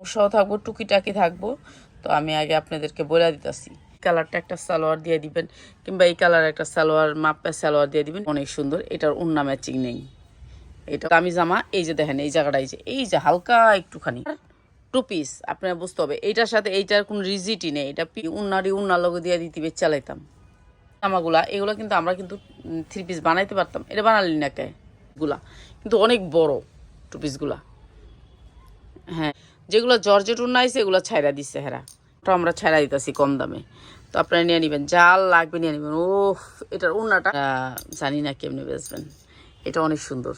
সহ থাকব, টুকিটাকি থাকব। তো আমি আগে আপনাদেরকে বলে দিতেছি। কালারটা একটা সালোয়ার দিয়ে দিবেন, কিংবা এই কালার একটা সালোয়ার মাপে সালোয়ার দিয়ে দিবেন। অনেক সুন্দর, এটার উন্না ম্যাচিং নেই। এটা দামি জামা এই যে দেখেন, এই জায়গাটা এই যে এই যে হালকা একটুখানি। টু পিস, আপনার বুঝতে হবে, এইটার সাথে এইটার কোনো রিজিটই নেই। এটা পি উন্নারি উন্নার লগে দিয়ে দিতে চালাইতাম। জামাগুলা, এগুলো কিন্তু আমরা কিন্তু থ্রি পিস বানাইতে পারতাম। এটা বানালি না কে? গুলা। কিন্তু অনেক বড় টু পিসগুলা। হ্যাঁ যেগুলো জর্জেট উন্না আছে এগুলো ছাইরা দিচ্ছে হেরা। ওটা আমরা ছাইরা দিতেছি কম দামে। তো আপনারা নিয়ে নেবেন জাল লাগবে নিয়ে নেবেন। ও এটার উন্নাটা জানি না কেমনি বেচবেন। এটা অনেক সুন্দর।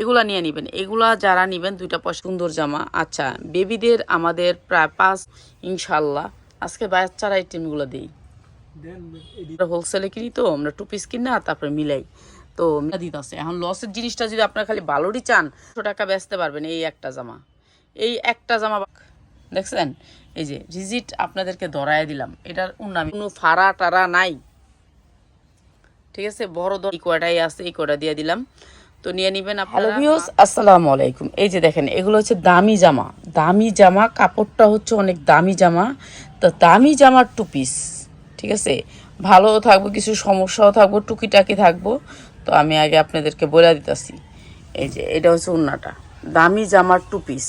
এগুলা নিয়ে নেবেন। এগুলা যারা নেবেন দুইটা পয়সা সুন্দর জামা। আচ্ছা বেবিদের আমাদের প্রায় পাঁচ ইনশাল্লাহ। আজকে বাচ্চারা এই টিমগুলো দিই। হোলসেলে কিনি তো আমরা টু পিস কিনি না তারপরে মিলাই। তো দিতে আছে এখন লসের জিনিসটা যদি আপনারা খালি ভালোরই চান টাকা বেচতে পারবেন এই একটা জামা। এই একটা জামা দেখছেন? এই যে রিজিট আপনাদেরকে ধরায় দিলাম। এটার উন্নামি। কোনো ফাড়া টারা নাই। ঠিক আছে? বড় দর কয়টাই আছে, এই কয়টা দিয়ে দিলাম। তো নিয়ে নিবেন হ্যালো আসসালামু আলাইকুম। এই যে দেখেন, এগুলো হচ্ছে দামি জামা। দামি জামা, কাপড়টা হচ্ছে অনেক দামি জামা। তো দামি জামার টু পিস ঠিক আছে? ভালোও থাকব, কিছু সমস্যাও থাকব, টুকিটাকি থাকব। তো আমি আগে আপনাদেরকে বলে দিতেছি। এই যে, এটা হচ্ছে উন্নাটা। দামি জামার টু পিস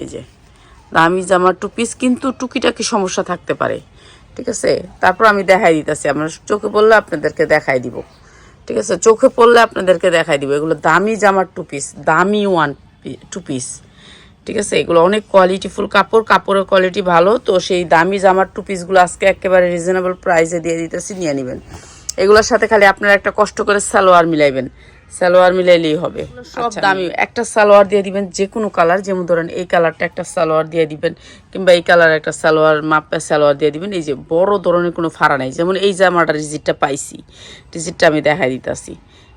এই যে, দামি জামার টু পিস কিন্তু টুকিটাকি সমস্যা থাকতে পারে। ঠিক আছে? তারপর আমি দেখাই দিতেছি, আমার চোখে পড়লে আপনাদেরকে দেখাই দিব। ঠিক আছে? চোখে পড়লে আপনাদেরকে দেখাই দিব। এগুলো দামি জামার টু পিস দামি ওয়ান টু পিস ঠিক আছে? এগুলো অনেক কোয়ালিটিফুল কাপড়, কাপড়ের কোয়ালিটি ভালো, তো সেই দামি জামার টু পিসগুলো আজকে একেবারে রিজনেবল প্রাইসে দিয়ে দিতেছি, নিয়ে নেবেন। এগুলোর সাথে খালি আপনারা একটা কষ্ট করে সালোয়ার মিলাইবেন। সালোয়ার মিলাইলেই হবে। সব দামি। একটা সালোয়ার দিয়ে দিবেন যে কোনো কালার যেমন ধরেন এই কালারটা একটা সালোয়ার দিয়ে দিবেন কিংবা এই কালার একটা সালোয়ার মাপে সালোয়ার দিয়ে দিবেন। এই যে বড় ধরনের কোনো ফাড়া নাই। যেমন এই জামাটা রিজিটটা পাইছি রিজিটটা আমি দেখাই দিতেছি।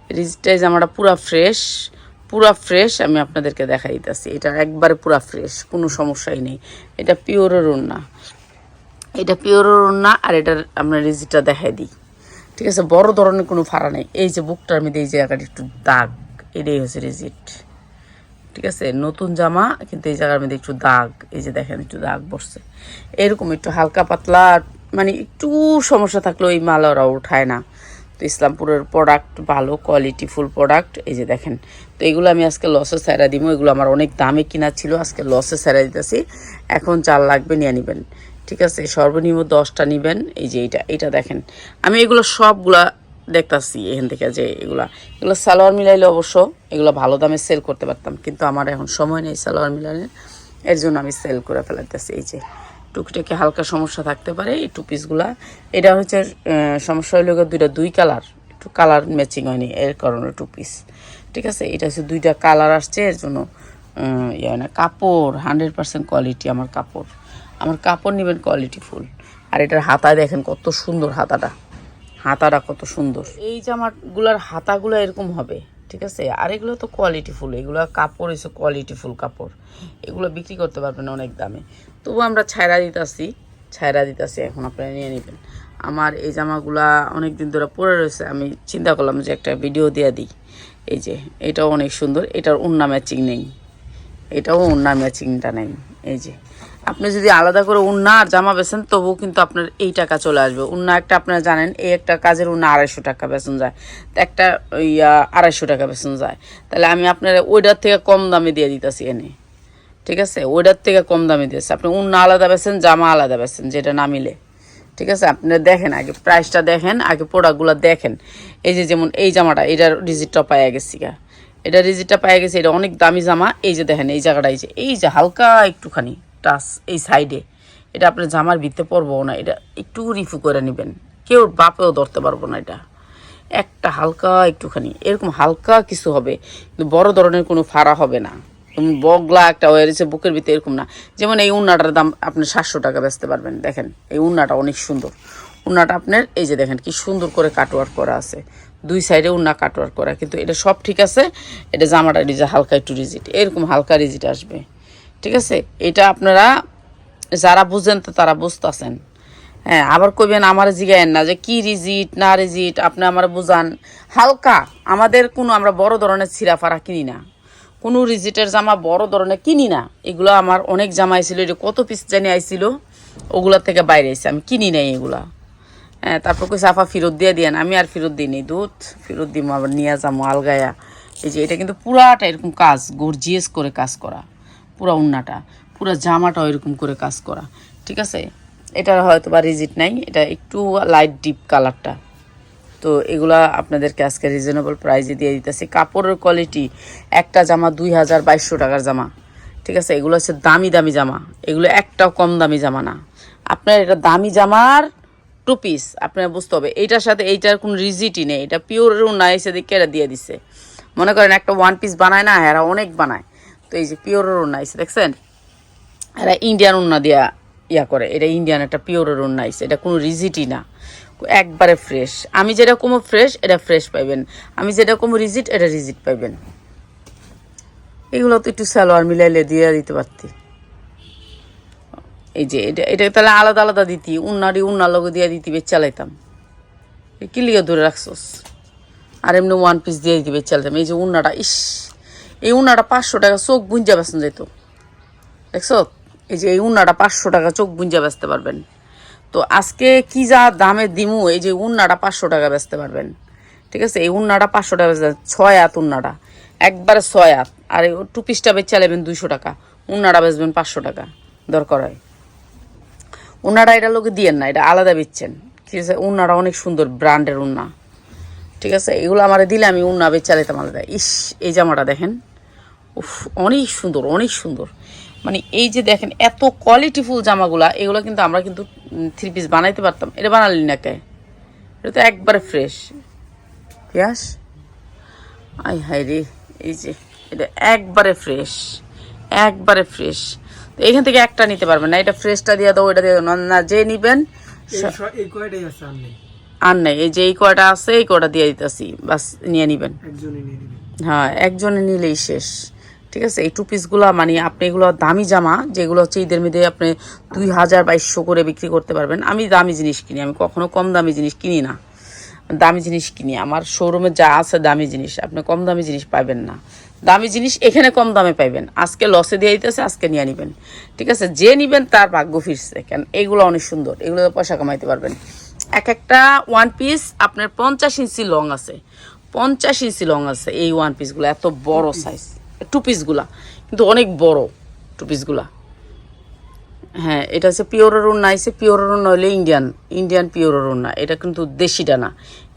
রিজিটটা এই জামাটা পুরা ফ্রেশ পুরা ফ্রেশ আমি আপনাদেরকে দেখাই দিতেছি। এটা একবারে পুরা ফ্রেশ কোনো সমস্যাই নেই। এটা পিওরের ওড়না। এটা পিওরের ওড়না আর এটার আমরা রিজিটটা দেখাই দিই। ঠিক আছে, বড় ধরনের কোনো ফাড়া নেই। এই যে বুকটার মধ্যে, এই জায়গাটা একটু দাগ, এটাই হচ্ছে রিজিট। ঠিক আছে, নতুন জামা, কিন্তু এই জায়গার মধ্যে একটু দাগ, এই যে দেখেন একটু দাগ বসছে। এরকম একটু হালকা পাতলা মানে একটু সমস্যা থাকলেও এই মাল ওরা উঠায় না। তো ইসলামপুরের প্রোডাক্ট ভালো কোয়ালিটি ফুল প্রোডাক্ট এই যে দেখেন। তো এগুলো আমি আজকে লসে স্যারা দিব, এগুলো আমার অনেক দামে কিনা ছিল, আজকে লসে স্যারা দিতেছি। এখন চাল লাগবে নিয়ে নেবেন। ঠিক আছে, সর্বনিম্ন দশটা নেবেন। এই যে এইটা এটা দেখেন। আমি এগুলো সবগুলা দেখতাছি এখান থেকে যে এগুলা। এগুলো সালোয়ার মিলাইলে অবশ্য এগুলো ভালো দামে সেল করতে পারতাম, কিন্তু আমার এখন সময় নেই সালোয়ার মিলানোর। এর জন্য আমি সেল করে ফেলাইতেছি। এই যে টুকিটাকি হালকা সমস্যা থাকতে পারে এই টু পিসগুলা এটা হচ্ছে সমস্যা হইলে দুইটা দুই কালার একটু কালার ম্যাচিং হয়নি এর কারণে টু পিস ঠিক আছে, এটা হচ্ছে দুইটা কালার আসছে, এর জন্য ইয়ে হয় না। কাপড় হান্ড্রেড পার্সেন্ট কোয়ালিটি আমার কাপড়। আমার কাপড় নেবেন কোয়ালিটি ফুল। আর এটার হাতা দেখেন কত সুন্দর হাতাটা। হাতাটা কত সুন্দর। এই জামাগুলার হাতাগুলো এরকম হবে, ঠিক আছে? আর এগুলো তো কোয়ালিটি ফুল, এগুলো কাপড় এসে কোয়ালিটি ফুল কাপড়। এগুলো বিক্রি করতে পারবেন অনেক দামে। তবু আমরা ছায়রা দিতাছি ছায়রা দিতাছি, এখন আপনারা নিয়ে নেবেন। আমার এই জামাগুলা অনেক দিন ধরে পরে রয়েছে, আমি চিন্তা করলাম যে একটা ভিডিও দিয়ে দিই। এই যে, এটাও অনেক সুন্দর, এটার উন্না ম্যাচিং নেই। এটাও উন্না ম্যাচিংটা নেই। এই যে আপনি যদি আলাদা করে উন্না আর জামা বেছেন, তবুও কিন্তু আপনার এই টাকা চলে আসবে। উন্না একটা আপনারা জানেন, এই একটা কাজের উন্না আড়াইশো টাকা বেতন যায়। একটা ইয়া আড়াইশো টাকা বেতন যায়। তাহলে আমি আপনার ওইটার থেকে কম দামে দিয়ে দিতেছি এনে। ঠিক আছে? ওইটার থেকে কম দামে দিয়েছে। আপনি উন্না আলাদা বেছেন, জামা আলাদা বেছেন, যেটা না মিলে। ঠিক আছে? আপনারা দেখেন আগে প্রাইসটা দেখেন, আগে প্রোডাক্টগুলো দেখেন। এই যে যেমন এই জামাটা, এটার রিজিটটা পাইয়া গেছি গা। এটা রিজিটটা পাইয়া গেছে, এটা অনেক দামি জামা। এই যে দেখেন, এই জায়গাটা, এই যে এই যে হালকা একটুখানি। টাচ এই সাইডে। এটা আপনার জামার ভিতরে পরবো না, এটা একটু রিফু করে নেবেন। কেউ বাপেও ধরতে পারব না এটা। একটা হালকা একটুখানি, এরকম হালকা কিছু হবে, কিন্তু বড় ধরনের কোনো ফাড়া হবে না। বগলা একটা রয়েছে বুকের ভিতরে এরকম না। যেমন এই উন্নাটার দাম আপনি সাতশো টাকা বেচতে পারবেন, দেখেন। এই উন্নাটা অনেক সুন্দর। উন্নাটা আপনার, এই যে দেখেন কি সুন্দর করে কাটওয়ার্ক করা আছে। দুই সাইডে উন্না কাটওয়ার্ক করা, কিন্তু এটা সব ঠিক আছে, এটা জামাটা ডিজে হালকা একটু রিজিট এরকম হালকা রিজিট আসবে। ঠিক আছে? এটা আপনারা যারা বুঝেন তো তারা বুঝতেছেন। হ্যাঁ আবার কইবেন আমার জিগায়েন না যে কি রিজিট, না রিজিট, আপনি আমার বুঝান। হালকা, আমাদের কোনো আমরা বড় ধরনের ছিঁড়াফাড়া কিনি না। কোনো রিজিটের জামা বড় ধরনের কিনি না। এগুলো আমার অনেক জামা আইছিল এটা কত পিস জানি আইছিল ওগুলোর থেকে বাইরে এসে আমি কিনি নাই এগুলা। হ্যাঁ তারপর কই সাফা ফেরত দিয়ে দিয়েন। আমি আর ফেরত দিই নি দুধ। ফেরত দিব আবার নিয়ে যাব আলগায়া। এই যে এটা কিন্তু পুরাটা এরকম কাজ, গর্জিয়াস করে কাজ করা। পুরা উন্নাটা, পুরা জামাটা এরকম করে কাজ করা, ঠিক আছে? এটা হয়তো বা রিজিট নাই, এটা একটু লাইট ডিপ কালারটা তো এগুলা আপনাদেরকে আজকে রিজনেবল প্রাইসে দিয়ে দিতেছি। কাপড়ের কোয়ালিটি একটা জামা দুই হাজার বাইশশো টাকার জামা, ঠিক আছে? এগুলো হচ্ছে দামি দামি জামা। এগুলো একটাও কম দামি জামা না। আপনার এটা দামি জামার টু পিস আপনার বুঝতে হবে। এইটার সাথে এইটার কোনো রিজিটই নেই। এটা পিওর না এসে দিকে এরা দিয়ে দিছে। মনে করেন একটা ওয়ান পিস বানায় না, এরা অনেক বানায়। তো এই যে পিওর না এসে দেখছেন? এরা ইন্ডিয়ান উন্না দিয়া ইয়া করে, এটা ইন্ডিয়ান একটা পিওরের উন্না আইছে, এটা কোনো রিজিটই না। একবারে ফ্রেশ। আমি যেটা কমো ফ্রেশ, এটা ফ্রেশ পাইবেন। আমি যেটা কমো রিজিট, এটা রিজিট পাইবেন। এগুলো তো একটু সালোয়ার মিলাইলে দিয়ে দিতে পারতি। এই যে, এটা এটা তাহলে আলাদা আলাদা দিতি, উন্নারি উন্নার লগে দিয়ে দিতি বেশ চালাইতাম এই কি লিগে ধরে রাখছোস? আর এমনি ওয়ান পিস দিয়ে দিতি বেশ চালাইতাম এই যে উন্নাটা, ইস! এই উনাটা পাঁচশো টাকা চোখ বুঞ্জা বেসন যেত দেখছ? এই যে এই উনাটা পাঁচশো টাকা চোখ বুঞ্জা বেচতে পারবেন। তো আজকে কি যা দামে দিমু, এই যে উন্নাটা পাঁচশো টাকা বেচতে পারবেন। ঠিক আছে? এই উন্নাটা পাঁচশো টাকা বেচতে ছয় হাত উন্নাটা একবারে ছয় হাত আর এই টু পিসটা বেচে চালাবেন দুইশো টাকা। উন্নাটা বেচবেন পাঁচশো টাকা। দরকার হয়। উন্নাটা এটা লোকে দিয়েন না, এটা আলাদা বেচছেন। ঠিক আছে? উন্নাটা অনেক সুন্দর ব্র্যান্ডের উন্না ঠিক আছে? এগুলো আমার দিলে আমি উন্না বেচ চালাইতাম আলাদা। ইস এই জামাটা দেখেন। উফ অনেক সুন্দর অনেক সুন্দর। মানে এই যে দেখেন এত কোয়ালিটিফুল জামাগুলা এগুলো কিন্তু আমরা কিন্তু থ্রি পিস বানাইতে পারতাম। এটা বানালি না কে? এটা তো একবারে ফ্রেশ পিয়াস? আই হাই রে এই যে এটা একবারে ফ্রেশ একবারে ফ্রেশ তো এখান থেকে একটা নিতে পারবেন না এটা ফ্রেশটা দিয়ে দাও ওইটা দিয়ে দাও। না যে নিবেন আর নেই। এই যে এই কয়টা আছে এই কয়টা দিয়ে দিতেছি। বাস নিয়ে নিবেন। হ্যাঁ একজনে নিলেই শেষ। ঠিক আছে? এই টু পিসগুলো মানে আপনি এগুলো দামি জামা যেগুলো হচ্ছে ঈদের মধ্যে আপনি দুই হাজার বাইশশো করে বিক্রি করতে পারবেন। আমি দামি জিনিস কিনি আমি কখনো কম দামি জিনিস কিনি না। দামি জিনিস কিনি। আমার শোরুমে যা আছে দামি জিনিস আপনি কম দামি জিনিস পাবেন না। দামি জিনিস এখানে কম দামে পাইবেন। আজকে লসে দিয়ে দিতেছে আজকে নিয়ে নিবেন। ঠিক আছে? যে নিবেন তার ভাগ্য ফিরছে। কেন? এগুলো অনেক সুন্দর। এগুলো পয়সা কামাইতে পারবেন। এক একটা ওয়ান পিস আপনার পঞ্চাশ ইঞ্চি লং আছে। পঞ্চাশ ইঞ্চি লং আছে এই ওয়ান পিসগুলো এত বড় সাইজ টু পিসগুলা কিন্তু অনেক বড় টু পিসগুলা হ্যাঁ এটা হচ্ছে পিওরের উন্না আছে পিওর উন্না হলে ইন্ডিয়ান ইন্ডিয়ান পিওরের উন্না এটা কিন্তু দেশিটা না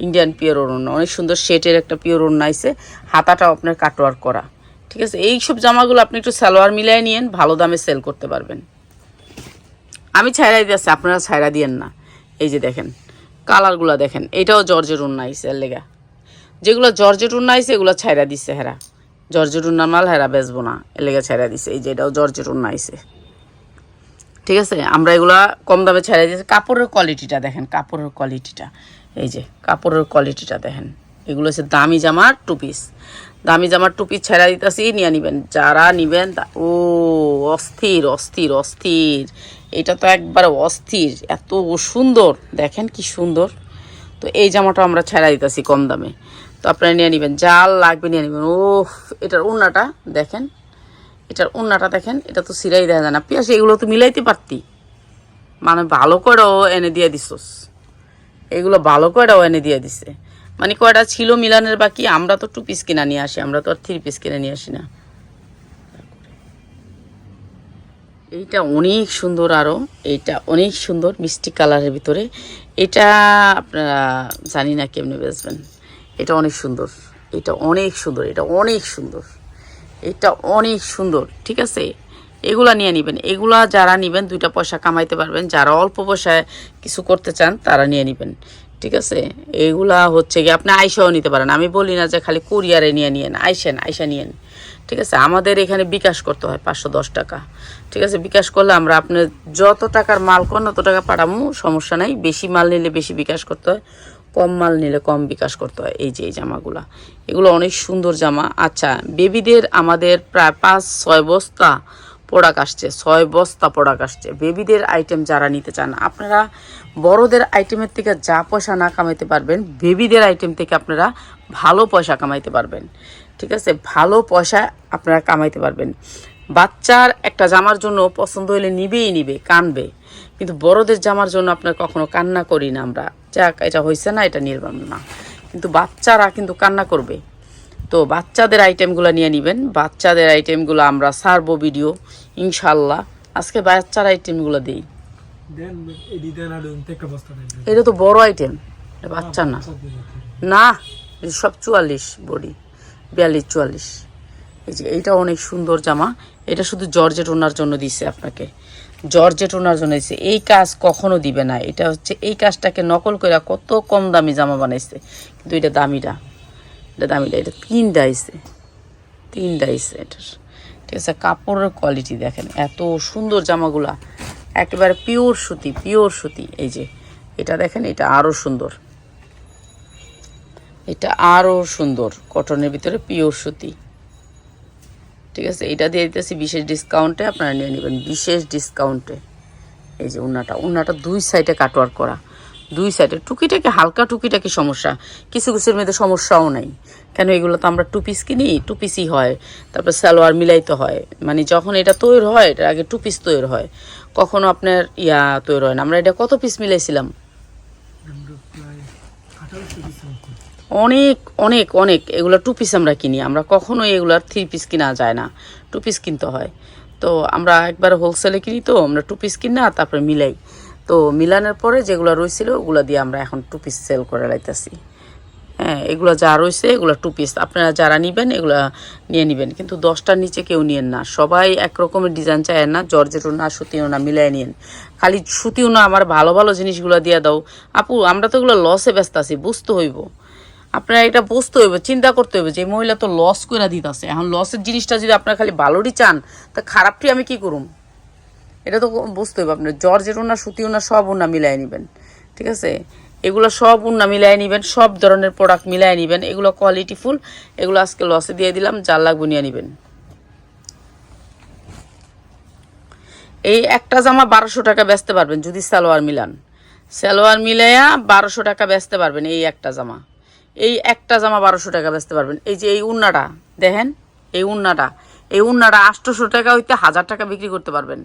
ইন্ডিয়ান পিওরের উন্না অনেক সুন্দর শেটের একটা পিওর উন্না আছে হাতাটাও আপনার কাটওয়ার করা। ঠিক আছে এই সব জামাগুলো আপনি একটু সালোয়ার মিলাই নিয়েন ভালো দামে সেল করতে পারবেন। আমি ছাইরা দিয়েছি আপনারা ছাইরা দিয়েন না। এই যে দেখেন কালারগুলো দেখেন, এটাও জর্জের উন্না আইসে লেগা। যেগুলো জর্জেট উন্না আইসে এগুলো ছাইরা দিচ্ছে হেরা। জর্জেট উন্নার মাল হেরা বেচবো না, এর লেগে ছাইরা দিছে, এই যে এটাও জর্জের উন্না আইসে ঠিক আছে, আমরা এগুলা কম দামে ছেড়ে দিয়েছি। কাপড়ের কোয়ালিটিটা দেখেন, কাপড়ের কোয়ালিটিটা এই যে, কাপড়ের কোয়ালিটিটা দেখেন। এগুলো হচ্ছে দামি জামার টু পিস দামি জামার টু পিস ছেড়ে দিতেছি, নিয়ে নিবেন। যারা নিবেন ও, অস্থির অস্থির অস্থির। এটা তো একবারে অস্থির, এত সুন্দর। দেখেন কি সুন্দর। তো এই জামাটা আমরা ছেড়া দিতেছি কম দামে। তো আপনারা নিয়ে নেবেন জাল লাগবে নিয়ে নেবেন। ও এটার উন্নাটা দেখেন, এটার উন্নাটা দেখেন, এটা তো সিরাই দেখা যায় না। পিয়াস, এগুলো তো মিলাইতে পারতি। মানে ভালো করেও এনে দিয়ে দিছস। এগুলো ভালো করেও এনে দিয়ে দিছে। মানে কয়টা ছিল মিলানের বাকি, আমরা তো টু পিস কিনা নিয়ে আসি, আমরা তো আর থ্রি পিস কিনে নিয়ে আসি না। এইটা অনেক সুন্দর আরও এইটা অনেক সুন্দর মিষ্টি কালারের ভিতরে। এটা আপনারা জানি না কেমনে বেচবেন। এটা অনেক সুন্দর, এটা অনেক সুন্দর, এটা অনেক সুন্দর, এটা অনেক সুন্দর, ঠিক আছে? এগুলা নিয়ে নেবেন। এগুলা যারা নেবেন, দুইটা পয়সা কামাইতে পারবেন। যারা অল্প পয়সায় কিছু করতে চান, তারা নিয়ে নেবেন। ঠিক আছে? এগুলা হচ্ছে কি আপনি আইসাও নিতে পারেন। আমি বলি না যে খালি কুরিয়ারে নিয়ে নিয়েন আইসেন, আইসা নিয়েন। ঠিক আছে? আমাদের এখানে বিকাশ করতে হয় পাঁচশো দশ টাকা। ঠিক আছে? বিকাশ করলে আমরা আপনার যত টাকার মাল করেন তত টাকা পাঠামু, সমস্যা নাই। বেশি মাল নিলে বেশি বিকাশ করতে হয়, কম মাল নিলে কম বিকাশ করতে হয় এই যে, এই জামাগুলা। এগুলো অনেক সুন্দর জামা। আচ্ছা বেবিদের আমাদের প্রায় পাঁচ ছয় বস্তা প্রোডাক্ট আসছে, ছয় বস্তা প্রোডাক্ট আসছে। বেবিদের আইটেম যারা নিতে চান, আপনারা বড়দের আইটেমের থেকে যা পয়সা না কামাইতে পারবেন, বেবিদের আইটেম থেকে আপনারা ভালো পয়সা কামাইতে পারবেন। ঠিক আছে? ভালো পয়সা আপনারা কামাইতে পারবেন। বাচ্চার একটা জামার জন্য পছন্দ হলে নিবেই নিবে, কানবে। কিন্তু বড়দের জামার জন্য আপনার কখনো কান্না করি না আমরা। যাক, এটা হয়েছে না, এটা নির্বাণ না। কিন্তু বাচ্চারা কিন্তু কান্না করবে। তো বাচ্চাদের আইটেমগুলো নিয়ে নেবেন। বাচ্চাদের আইটেমগুলো আমরা সারবো ভিডিও ইনশাল্লাহ আজকে বাচ্চার আইটেমগুলো দিই। এটা তো বড় আইটেম এটা বাচ্চা না। না সব চুয়াল্লিশ বডি বিয়াল্লিশ চুয়াল্লিশ। এই যে এইটা অনেক সুন্দর জামা। এটা শুধু জর্জেট ওনার জন্য দিছে আপনাকে। জর্জেট ওনার জন্য দিছে। এই কাজ কখনো দিবে না। এটা হচ্ছে এই কাজটাকে নকল করে কত কম দামি জামা বানাইছে। কিন্তু এটা দামিটা। এটা দামিটা এটা তিনটা আইছে তিনটা আইছে এটার। ঠিক আছে, কাপড়ের কোয়ালিটি দেখেন, এত সুন্দর জামাগুলা, একেবারে পিওর সুতি পিওর সুতি, এই যে, এটা দেখেন, এটা আরও সুন্দর। এটা আরও সুন্দর কটনের ভিতরে পিওর সুতি। ঠিক আছে, এটা দিয়ে দিতেছি বিশেষ ডিসকাউন্টে আপনারা নিয়ে নেবেন বিশেষ ডিসকাউন্টে এই যে উন্নাটা উন্নাটা দুই সাইডে কাটওয়ার করা। দুই সাইডে টুকিটাকে হালকা টুকিটাকি সমস্যা। কিছু কিছুর মধ্যে সমস্যাও নাই। কেন এগুলো তো আমরা টু পিস কিনি টু পিসই হয়। তারপর সালোয়ার মিলাইতে হয়। মানে যখন এটা তৈরি হয় এটার আগে টু পিস তৈরি হয়। কখনো আপনার ইয়া তৈরি হয় না। আমরা এটা কত পিস মিলাইছিলাম। অনেক অনেক অনেক। এগুলো টু পিস আমরা কিনি। আমরা কখনোই এগুলার থ্রি পিস কিনা যায় না। টু পিস কিনতে হয়। তো আমরা একবার হোলসেলে কিনি তো, আমরা টু পিস কিনা, তারপরে মিলাই। তো মিলানের পরে যেগুলো রয়েছিল ওগুলো দিয়ে আমরা এখন টু পিস সেল করে লাইতেছি। হ্যাঁ এগুলো যা রয়েছে এগুলো টু পিস আপনারা যারা নেবেন, এগুলো নিয়ে নেবেন। কিন্তু দশটার নিচে কেউ নিয়েন না। সবাই এক রকমের ডিজাইন চায় না জর্জেটও না সুতিও না মিলাই নিয়েন। খালি সুতিও না, আমার ভালো ভালো জিনিসগুলো দিয়ে দাও। আপু, আমরা তো এগুলো লসে ব্যস্ত আছি, বুঝতে হইব। আপনার এটা বুঝতে হইবে, চিন্তা করতে হইবে যে মহিলা তো লস করে দিতেছে। এখন লসের জিনিসটা যদি আপনারা খালি ভালোরই চান, তা খারাপটি আমি কি করুম? এটা তো বুঝতে হবে আপনার। জর্জের ওনা সুতি ওনা সব ওনা মিলাই নেবেন, ঠিক আছে? এগুলো সব উন্না মিলাই নেবেন, সব ধরনের প্রোডাক্ট মিলাই নেবেন। এগুলো কোয়ালিটি ফুল এগুলো আজকে লসে দিয়ে দিলাম, যার লাগবে নিয়ে নেবেন। এই একটা জামা বারোশো টাকা বেচতে পারবেন, যদি সালোয়ার মিলান। সালোয়ার মিলাইয়া বারোশো টাকা বেচতে পারবেন এই একটা জামা। এই একটা জামা বারোশো টাকা বেচতে পারবেন। এই যে এই উন্নাটা, দেখেন? এই উন্নাটা। এই উন্নাটা আটশোশো টাকা হইতে হাজার টাকা বিক্রি করতে পারবেন।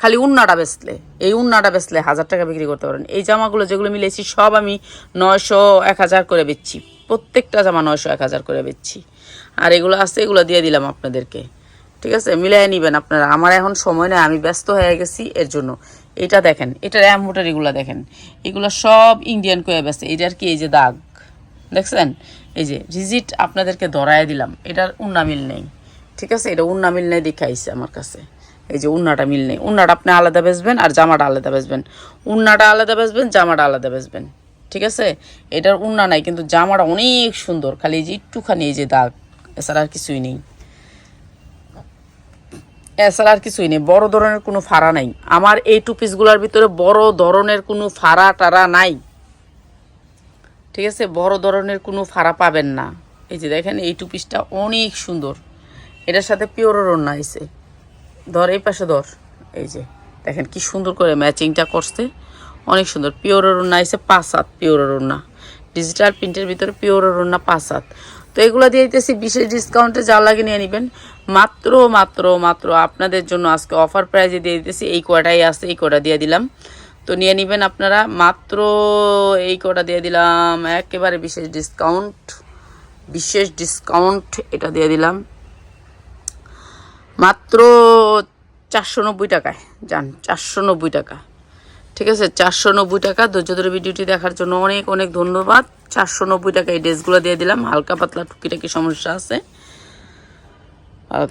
খালি উন্নাটা বেচলে, এই উন্নাটা বেচলে হাজার টাকা বিক্রি করতে পারেন। এই জামাগুলো যেগুলো মিলেছি সব আমি নয়শো এক হাজার করে বেচছি। প্রত্যেকটা জামা নয়শো এক হাজার করে বেচছি। আর এগুলো আছে, এগুলো দিয়ে দিলাম আপনাদেরকে। ঠিক আছে? মিলাই নিবেন আপনারা। আমার এখন সময় নেই, আমি ব্যস্ত হয়ে গেছি, এর জন্য। এটা দেখেন, এটার এগুলো দেখেন। এগুলো সব ইন্ডিয়ান কয়ে বেছে এটার কি এই যে দাগ? দেখছেন? এই যে রিজিট আপনাদেরকে ধরায় দিলাম। এটার উন্না মিল নেই। ঠিক আছে? এটা উন্না মিল নেই দেখে আইসে আমার কাছে। এই যে উন্নাটা মিল নেই। উন্নাটা আপনি আলাদা বেচবেন আর জামাটা আলাদা বেচবেন। উন্নাটা আলাদা বেচবেন, জামাটা আলাদা বেচবেন। ঠিক আছে? এটার উন্না নাই, কিন্তু জামাটা অনেক সুন্দর। খালি এই যে একটুখানি এই যে দাগ, এছাড়া আর কিছুই নেই। এছাড়া আর কিছুই নেই। বড় ধরনের কোনো ফাড়া নাই। আমার এই টু পিসগুলোর ভিতরে বড় ধরনের কোনো ফাড়া টাড়া নাই। ঠিক আছে? বড় ধরনের কোনো ফাড়া পাবেন না। এই যে দেখেন, এই টু পিসটা অনেক সুন্দর। এটার সাথে পিওরের ওড়না আইছে ধর, এই পাশে ধর। এই যে, দেখেন কি সুন্দর করে ম্যাচিংটা করছে। অনেক সুন্দর। পিওরের ওড়না আইছে পাঁচ হাত পিওরের ওড়না। ডিজিটাল প্রিন্টের ভিতরে পিওরের ওড়না পাঁচ হাত। তো এগুলো দিয়ে দিতেছি বিশেষ ডিসকাউন্টে যা লাগে নিয়ে নেবেন। মাত্র মাত্র মাত্র আপনাদের জন্য আজকে অফার প্রাইজে দিয়ে দিতেছি। এই কটাই আছে, এই কটা দিয়ে দিলাম। তো নিয়ে নেবেন আপনারা মাত্র, এই কটা দিয়ে দিলাম। একেবারে বিশেষ ডিসকাউন্ট বিশেষ ডিসকাউন্ট এটা দিয়ে দিলাম। মাত্র চারশো নব্বই টাকায় যান চারশো নব্বই টাকা। ঠিক আছে? চারশো নব্বই টাকা, ধৈর্য ধরে ভিডিওটি দেখার জন্য অনেক অনেক ধন্যবাদ। চারশো নব্বই টাকা এই ড্রেসগুলো দিয়ে দিলাম, হালকা পাতলা টুকিটাকি সমস্যা আছে। ভালো